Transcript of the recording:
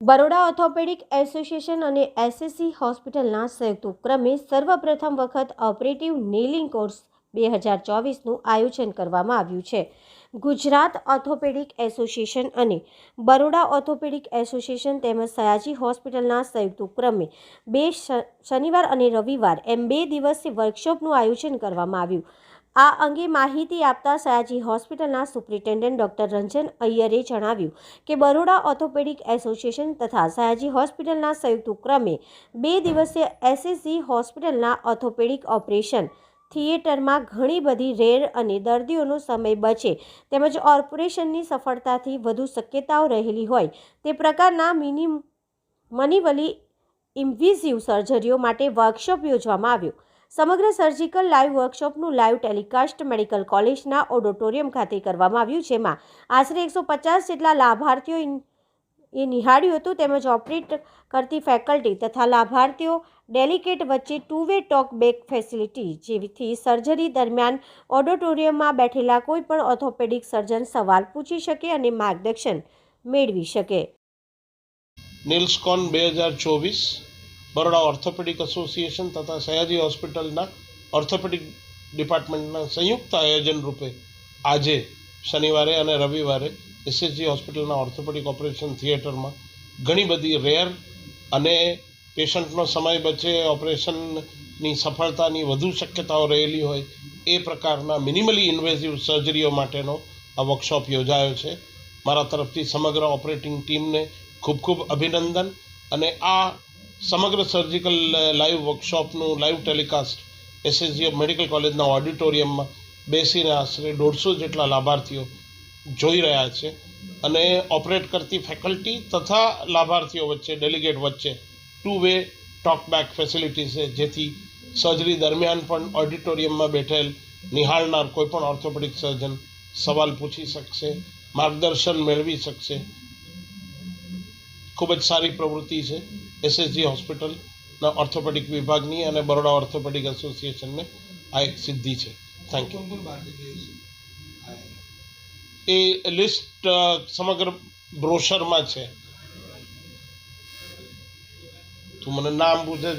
Baroda orthopaedic association અને SSC હોસ્પિટલના સંયુક્ત ઉપક્રમે સર્વપ્રથમ વખત ઓપરેટિવ નેલિંગ કોર્સ બે હજાર ચોવીસનું આયોજન કરવામાં આવ્યું છે. ગુજરાત ઓર્થોપેડિક એસોસિએશન અને બરોડા ઓર્થોપેડિક એસોસિએશન તેમજ સયાજી હોસ્પિટલના સંયુક્ત ઉપક્રમે બે શનિવાર અને રવિવાર એમ બે દિવસીય વર્કશોપનું આયોજન કરવામાં આવ્યું. આ અંગે માહિતી આપતા સયાજી હોસ્પિટલના સુપ્રિન્ટેન્ડન્ટ ડોક્ટર રંજન અય્યરે જણાવ્યું કે બરોડા ઓર્થોપેડિક એસોસિએશન તથા સયાજી હોસ્પિટલના સંયુક્ત ઉપક્રમે બે દિવસીય એસએસજી હોસ્પિટલના ઓર્થોપેડિક ઓપરેશન થિયેટરમાં ઘણી બધી રેર અને દર્દીઓનો સમય બચે તેમજ ઓપરેશનની સફળતાથી વધુ શક્યતાઓ રહેલી હોય તે પ્રકારના મિનિ મનીવલી ઇન્વિઝિવ સર્જરીઓ માટે વર્કશોપ યોજવામાં આવ્યો. સમગ્ર સર્જિકલ લાઈવ વર્કશોપનું લાઈવ ટેલિકાસ્ટ મેડિકલ કોલેજના ઓડિટોરિયમ ખાતે કરવામાં આવ્યું, જેમાં આશરે એકસો પચાસ જેટલા લાભાર્થીઓ એ નિહાળ્યું હતું. તેમજ ઓપરેટ કરતી ફેકલ્ટી તથા લાભાર્થીઓ ડેલિકેટ વચ્ચે two way talk back facility જેથી સર્જરી દરમિયાન ઓડિટોરિયમમાં બેઠેલા કોઈપણ ઓર્થોપેડિક સર્જન સવાલ પૂછી શકે અને માર્ગદર્શન મેળવી શકે. નિલ્સકોન બે હજાર ચોવીસ. બરોડા ઓર્થોપેડિક એસોસિએશન તથા સયાજી હોસ્પિટલના ઓર્થોપેડિક ડિપાર્ટમેન્ટના સંયુક્ત આયોજન રૂપે આજે શનિવારે અને રવિવારે એસએસજી હોસ્પિટલના ઓર્થોપેડિક ઓપરેશન થિયેટરમાં ઘણી બધી રેર અને પેશન્ટનો સમય બચે, ઓપરેશનની સફળતાની વધુ શક્યતાઓ રહેલી હોય એ પ્રકારના મિનિમલી ઇન્વેઝિવ સર્જરીઓ માટેનો આ વર્કશોપ યોજાયો છે. મારા તરફથી સમગ્ર ઓપરેટિંગ ટીમને ખૂબ ખૂબ અભિનંદન અને આ સમગ્ર સર્જિકલ લાઈવ વર્કશોપનું લાઈવ ટેલિકાસ્ટ એસએસજી મેડિકલ કોલેજના ઓડિટોરિયમમાં બેસીને આશરે દોઢસો જેટલા લાભાર્થીઓ જોઈ રહ્યા છે અને ઓપરેટ કરતી ફેકલ્ટી તથા લાભાર્થીઓ વચ્ચે ડેલિગેટ વચ્ચે ટુ વે ટોકબેક ફેસિલિટી છે, જેથી સર્જરી દરમિયાન પણ ઓડિટોરિયમમાં બેઠેલ નિહાળનાર કોઈપણ ઓર્થોપેડિક સર્જન સવાલ પૂછી શકશે, માર્ગદર્શન મેળવી શકશે. ખૂબ જ સારી પ્રવૃત્તિ છે. એસએસજી હોસ્પિટલના ઓર્થોપેડિક વિભાગની અને બરોડા ઓર્થોપેડિક એસોસિએશનને આ એક સિદ્ધિ છે. થેન્ક યુ એ લિસ્ટ સમગ્ર બ્રોશરમાં છે. તું મને નામ પૂછે